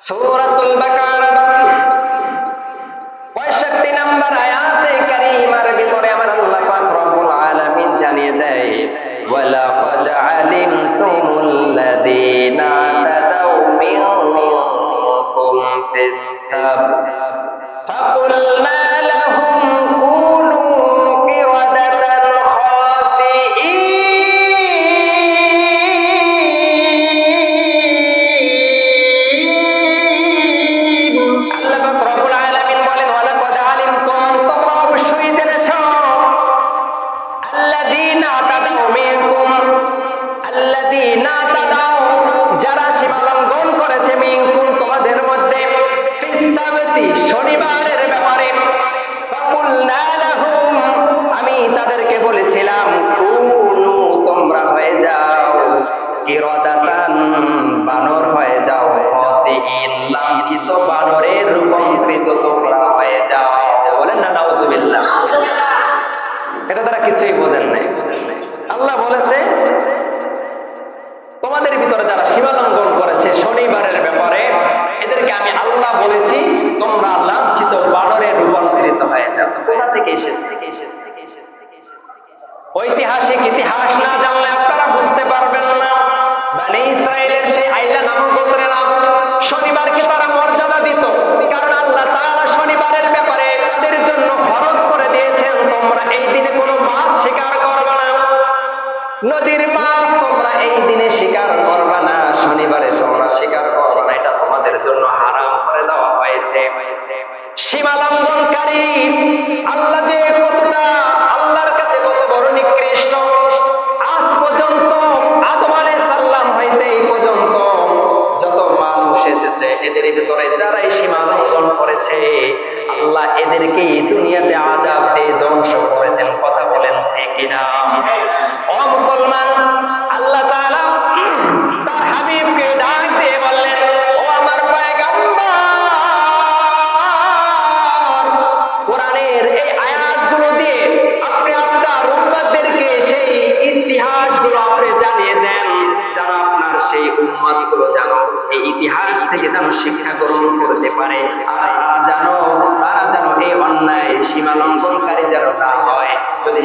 সূরাতুল বাকারা 65 নম্বর আয়াতে কারীমার ভিতরে আমার আল্লাহ পাক রব্বুল আলামিন জানিয়ে দেয় ওয়ালাকাদ আলিমতুমুল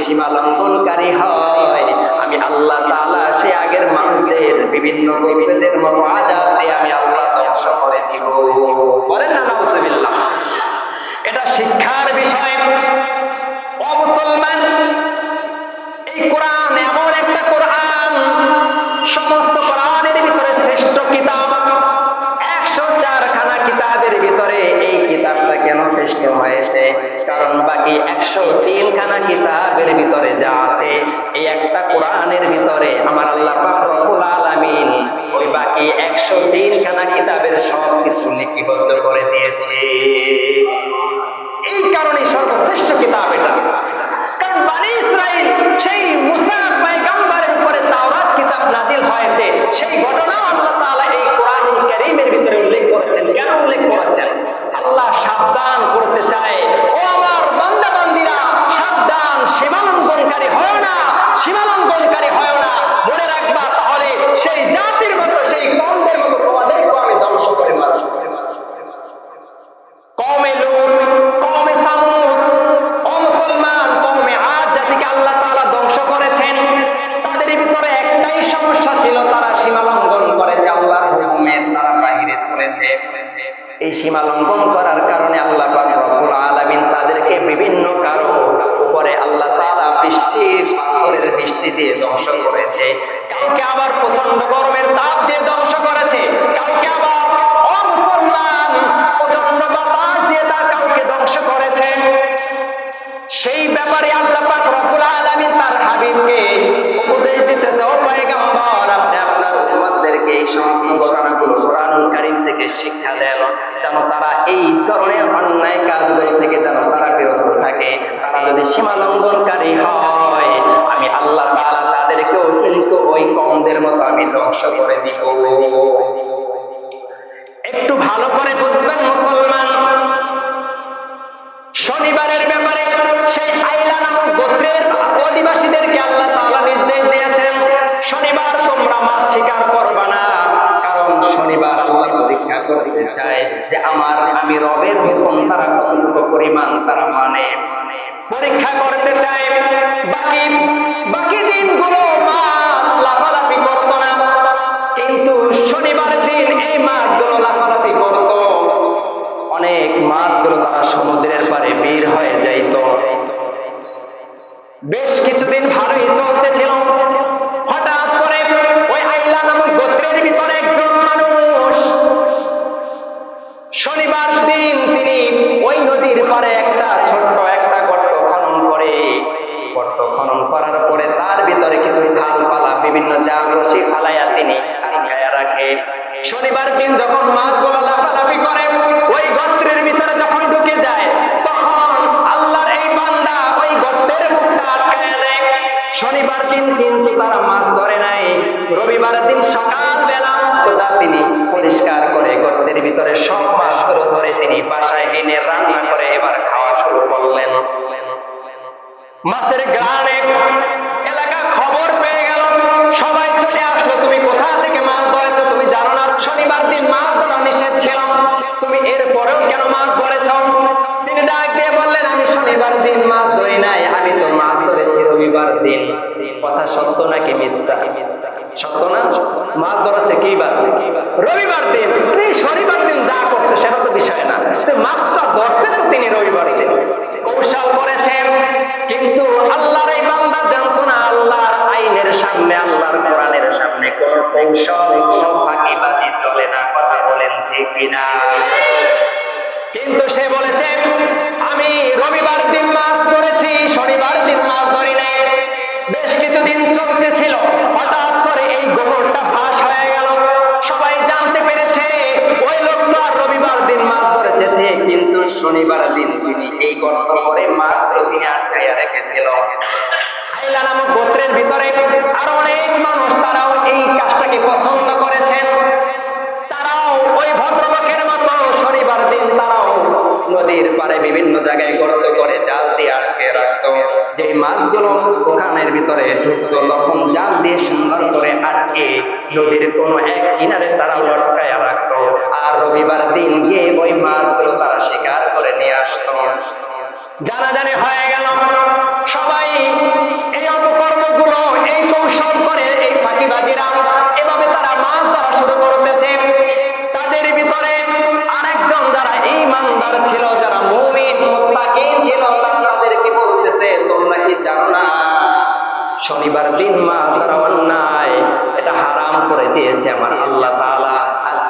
সীমা লঙ্ঘনকারী হয়। আমি আল্লাহ তালা সে আগের মানুষদের, বিভিন্ন কবিদের মতো আজাদ দিয়ে আমি আল্লাহ ধ্বংস করে দিব। বলেন না, নাউজুবিল্লাহ। এটা শিক্ষার বিষয়। মুসলমান, এই কোরআন এমন একটা কোরআন, সমস্ত বাকি একশো তিনখানা কিতাবের ভিতরে যা আছে, এই একটা কোরআনের ভিতরে আমার আল্লাহ রব্বুল আলামিন ওই বাকি একশো তিনখানা কিতাবের সব কিছু লিপিবদ্ধ করে দিয়েছে। এই কারণে সর্বশ্রেষ্ঠ কিতাব এটা। কারণ বানি ইসরাইল সেই মুসা পয়গম্বরের উপরে তাওরাত কিতাব নাজিল হয়েছে, সেই ঘটনা আল্লাহ তাআলা এই কোরআনুল কারীমের ভিতরে উল্লেখ করেছেন। কেন উল্লেখ করেছেন? আল্লাহ সাবধান করতে চায়। ও আমার সীমালঙ্ঘনকারী হয় না। সীমালঙ্ঘনকারী হয় না। গরমের তাপ দিয়ে ধ্বংস করেছে। কাউকে আবার ও প্রচণ্ড বাতাস দিয়ে তা কাউকে ধ্বংস করেছেন সেই ব্যাপারে আল্লাহ পাক রব্বুল আলামিন তার হাবিবকে উপদেশ দিতেছে, ও পয়গম্বর, আপনি আপনার উম্মতদেরকে এই সমস্ত ঘটনাগুলো কোরআনুল কারীম থেকে শিক্ষা দেন, যেন তারা এই ধরনের অন্যায় কাজগুলো থেকে যেন তারা বিরত থাকে। তারা যদি সীমা লঙ্ঘনকারী হয়, আমি আল্লাহ তাআলা তাদেরকেও কিন্তু ওই কমদের মতো আমি ধ্বংস করে দিব। একটু ভালো করে বুঝবেন মুসলমান। শনিবারের ব্যাপারে সেই আইলা নামক গোত্রের অধিবাসীদেরকে আল্লাহ তাআলা নির্দেশ দিয়েছেন, শনিবার তোমরা মাছ শিকার করবা না, কারণ শনিবার আল্লাহ পরীক্ষা করতে চায় যে আমার আমি রবের হুকুম তারা কতটুকু পরিমাণ তারা মানে। পরীক্ষা করতে চাই। বাকি বাকি দিনগুলো মা লাফালাফি করতো না। কিন্তু শনিবার দিন এই মাছগুলো মাছের গ্রানে এলাকা খবর পেয়ে গেল? সবাই ছুটে আসলো, তুমি কোথা থেকে মাছ ধরেছো? তুমি জানো না, শনিবার দিন মাছ ধরা নিষেধ ছিল। তুমি এর পরেও কেন মাছ ধরেছ? তিনি ডাক দিয়ে বললেন, আমি শনিবার দিন মাছ ধরি নাই, আমি তো মাছ ধরেছি রবিবার দিন। কথা সত্য নাকি মিথ্যা? সত্য না? মাছ ধরেছে কি বার রবিবার দিন। শনিবার দিন যা করছে, সেটা তো বিষয় না। মাছটা ধরছে তো তিনি রবিবার। দিন কৌশল করেছেন, কিন্তু আল্লাহর এই বান্দা জানতো না আল্লাহর আইনের সামনে, আল্লাহর কোরআনের সামনে কোন কৌশল ফাঁকিবাজি চলে না, কথা বলেন ঠিক কিনা? কিন্তু সে বলেছে রেখেছিল গোত্রের ভিতরে আরও অনেক মানুষ তারাও এই কাজটাকে পছন্দ করেছেন। কোনো এক কিনারে তারা লটকায় রাখতো। আর রবিবার দিন গিয়ে ওই মাছগুলো তারা শিকার করে নিয়ে আসতো। জানাজানি হয়ে গেল। সবাই এই অপকর্মগুলো, এই কৌশল করে এই ফাঁকিবাজিরা এভাবে তারা মাছ ধরা শুরু করতেছে তাদের ভিতরে আরেকজন যারা ইমানদার ছিল, যারা মুমিন, মুত্তাকিন ছিল, তারা তাদেরকে বলতেছে, তোমরা কি জানো না, শনিবার দিন মাছ ধরা অন্যায়, এটা হারাম করে দিয়েছে আমার আল্লাহ তাআলা।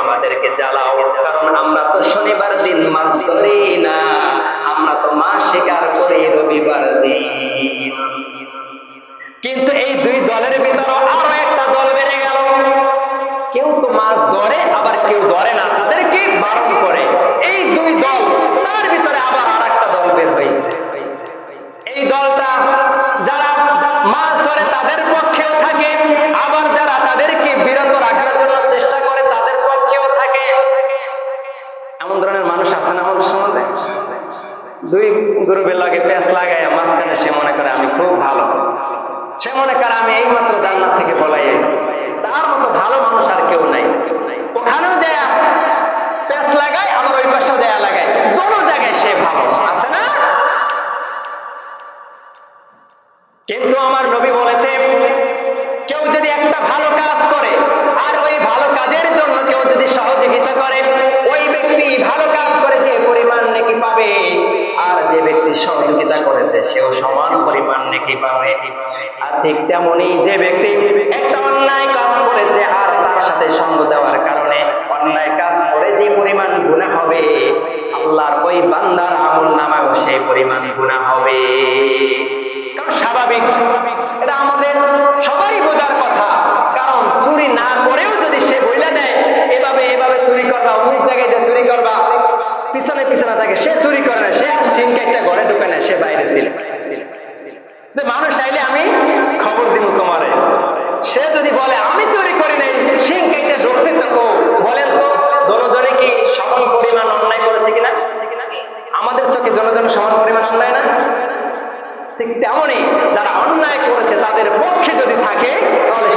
আমাদেরকে জ্বালাও, কারণ আমরা তো শনিবার দিন মাছ ধরি না, আমরা তো মাছ শিকার করি রবিবার দিন। কিন্তু এই দুই দলের ভিতরে আরও একটা দল বেড়ে গেল। কেউ তো মাছ ধরে, আবার কেউ ধরে না, তাদেরকে বারণ করে। এই দুই দল, তার ভিতরে আবার আর একটা দল বের হয়েছে। এই দলটা যারা মাছ ধরে তাদের পক্ষেও থাকে, আবার যারা তাদেরকে বিরত রাখার জন্য চেষ্টা করে তাদের পক্ষেও থাকে এমন ধরনের মানুষ আছে না আমাদের সমাজে দুই গ্রুপের লাগে প্যাঁচ লাগাই মাঝখানে সে মনে করে আমি খুব ভালো। সে মনে করে আমি এই মাত্র জান্নাত থেকে বলাই তার মতো ভালো মানুষ আর কেউ নাই। ওখানেও যায় প্যাঁচ লাগায় আমার ওই পাশেও দেয়া লাগায়। দোনো জায়গায় সে ভালো। আছে না? কিন্তু আমার নবী বলেছে, কেউ যদি একটা ভালো কাজ করে, আর ওই ভালো কাজের জন্য কেউ যদি সহযোগিতা করে ঠিক তেমনি যে ব্যক্তি একটা অন্যায় কাজ করেছে আর তার সাথে সঙ্গ দেওয়ার কারণে অন্যায় কাজ করে যে পরিমাণ গুণা হবে, আল্লাহর ওই বান্দার আমল নামায় সেই পরিমাণ গুণা হবে। কারণ স্বাভাবিক, এটা আমাদের সবাই বোঝার কথা। কারণ চুরি না করেও যদি সে বইলে দেয়, এভাবে এভাবে চুরি করবা অনেক জায়গায় যে চুরি করবা, পিছনে পিছনে থাকে, সে চুরি করে না, সে আর সিংকে একটা ঘরে ঢুকে না, সে বাইরে ছিল। মানুষ চাইলে আমি খবর দিব তোমারে। সে যদি বলে, আমি তৈরি করি নাই সিং কেটে ঢুকছে তো বলেন তো দনজনে কি সমান পরিমাণ অন্যায় করেছে কিনা? আমাদের চোখে দনজন সমান পরিমাণ শোনায় না? ঠিক তেমনই যারা অন্যায় করেছে, তাদের পক্ষে যদি থাকে, তাহলে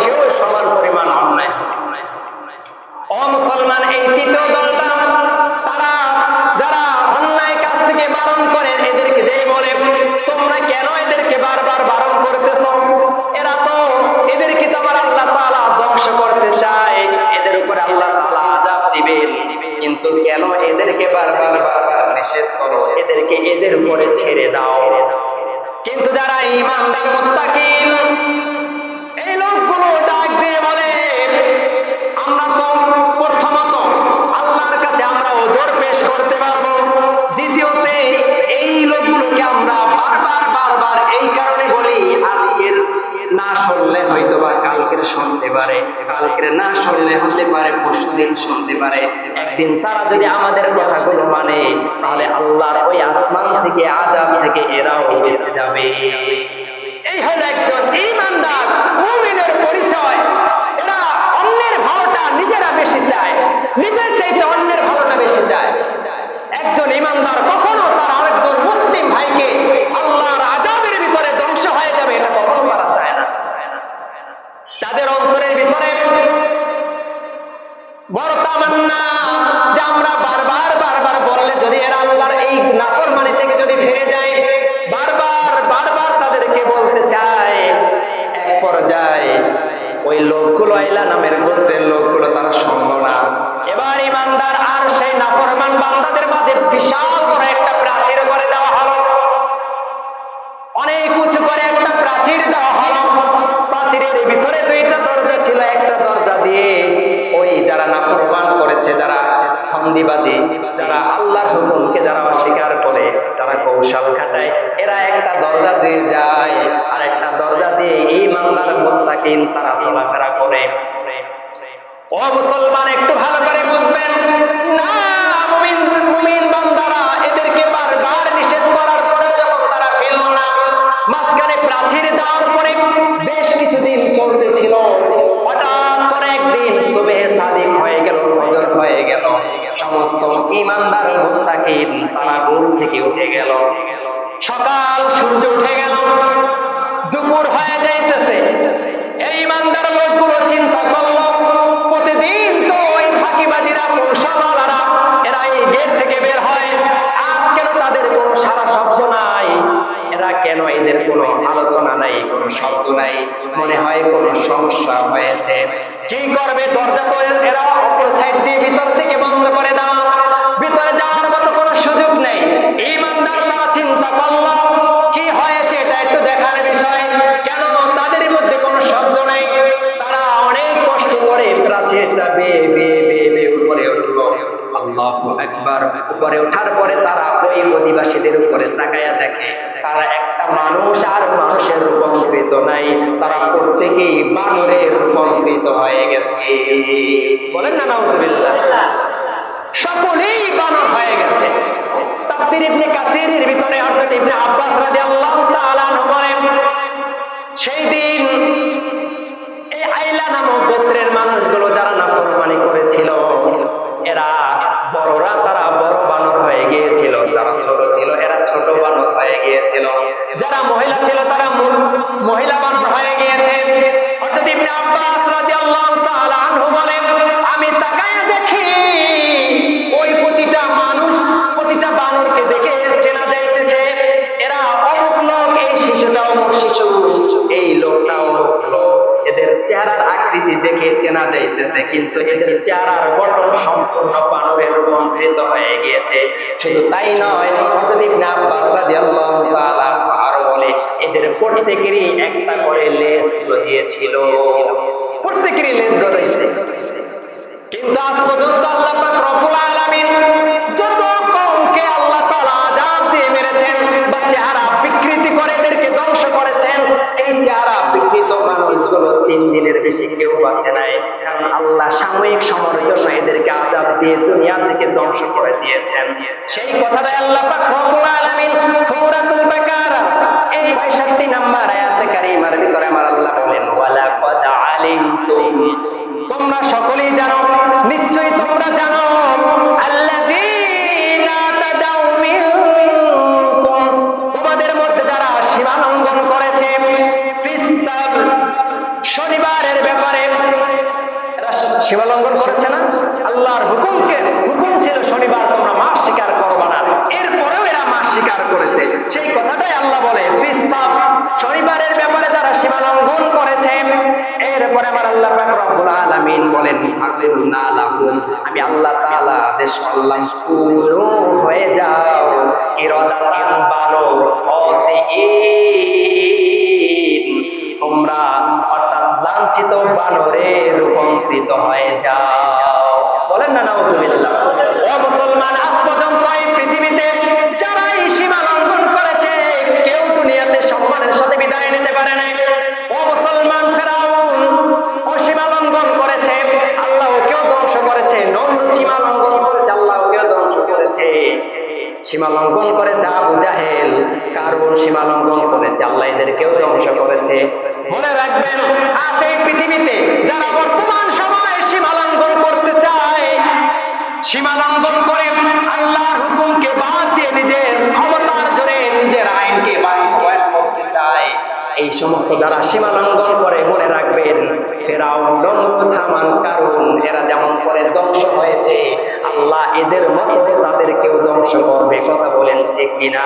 উপরে ছেড়ে দাও। কিন্তু যারা ইমানদার মুত্তাকিন, এই লোকগুলো ডাক বলে, আমরা তো প্রথমত আল্লাহর কাছে আমরা ওজোর পেশ করতে পারব। দ্বিতীয়তে এই লোকগুলোকে আমরা বারবার বারবার এই শুনতে পারে কালকের না শুনলে হতে পারে, পরশুদিন শুনতে পারে। একদিন তারা যদি আমাদের কথাগুলো মানে তাহলে আল্লাহর ওই আসমান থেকে, আজাব থেকে এরাও বেঁচে যাবে। এই হলো একজন ইমানদার মুমিনের পরিচয়। এরা অন্যের ভালোটা নিজেরা বেশি চায়। নিজের চাইতে অন্যের ভালোটা বেশি চায়। একজন ইমানদার কখনো তার আরেকজন মুসলিম ভাইকে আল্লাহর ফন্দিবাদী যারা আল্লাহর হুকুমকে যারা অস্বীকার করে, তারা কৌশল খাটায়। এরা একটা দরজা দিয়ে যায়, আর একটা দরজা দিয়ে এই মামলার মোত্তাকিন তারা চলাফেরা করে। ও মুসলমান, একটু ভালো করে বুঝবেন। না, মুমিন মুমিন বান্দারা এদেরকে বারবার নিষেধ করার সমস্যা হয়েছে। কি করবে? দরজা তো এরা অপর সাইড দিয়ে ভিতর থেকে বন্ধ করে দেওয়া ভিতরে যাওয়ার মতো কোনো সুযোগ নেই। ইমানদার তারা চিন্তা করল কি হয়েছে এটা একটু দেখার বিষয়। কেন? তাদের মধ্যে কোনো শব্দ নেই। তারা অনেক কষ্ট করে প্রাচীরটা বেয়ে বেয়ে বেয়ে বেয়ে উপরে উঠল। আল্লাহু আকবার। উপরে ওঠার পরে তারা ওই অধিবাসীদের উপরে তাকায়া দেখে। তারা একটা মানুষ আর মানুষের রূপান্তরিত নাই। তারা প্রত্যেকেই বানরের রূপান্তরিত হয়ে গেছে। বলেন না, নাউজুবিল্লাহ। সকলেই বানর হয়ে গেছে। ইবনে কাসিরের ভিতরে অর্থাৎ ইবনে আব্বাস রাদিয়াল্লাহু তাআলা বলেন, সেই দিন এই আইলা নামক গোত্রের মানুষগুলো যারা নাফরমানি করেছিল, এরা বড়রা, তারা বড় বানর হয়ে গিয়েছিল, যারা ছোট ছিল, এরা ছোট বানর। হয়ে গিয়েছিল। যারা মহিলা ছিল তারা মহিলা বানর হয়ে গিয়েছে। অর্থাৎ ইবনে আব্বাস রাদিয়াল্লাহু তাআলা আনহু বলেন শুধু তাই নয়, হযরত বলে, এদের প্রত্যেকেরই একটা করে লেজ গজিয়েছিল। প্রত্যেকেরই লেজ গজাইছে। কিন্তু আজ পর্যন্ত তিন দিনের বেশি কেউ বাঁচে নাই। কারণ আল্লাহ সাময়িক সময়ের জন্য এদেরকে আযাব দিয়ে দুনিয়া থেকে ধ্বংস করে দিয়েছেন। সেই কথাটাই আল্লাহ রব্বুল আলামিন সূরাতুল বাকারা এই 65 নাম্বার কারিমার ভিতরে আমার আল্লাহ বলেন ওয়ালা কদ আলিমতুম। তোমরা সকলেই জানো, নিশ্চয়ই তোমরা জানো আল্লাযীনা আদেশ করলাম সীমা লঙ্ঘন করেছে আবু জাহেল কারণ সীমা লঙ্ঘন করেছে, আল্লাহ এদেরকেও ধ্বংস করেছে। মনে রাখবেন, আজ এই পৃথিবীতে যারা বর্তমান সময়ে সীমা লঙ্ঘন করতে চায়, সীমা লঙ্ঘন করে আল্লাহর হুকুমকে বাদ দিয়ে নিজের ক্ষমতার জোরে নিজের আইনকে এই সমস্ত যারা সীমা লঙ্ঘন করে মনে রাখবেন ফেরাও নমরুদ হামান কারণ, এরা যেমন করে ধ্বংস হয়েছে, আল্লাহ এদের মতো তাদেরকেও ধ্বংস করবে। কথা বলেন ঠিক কিনা?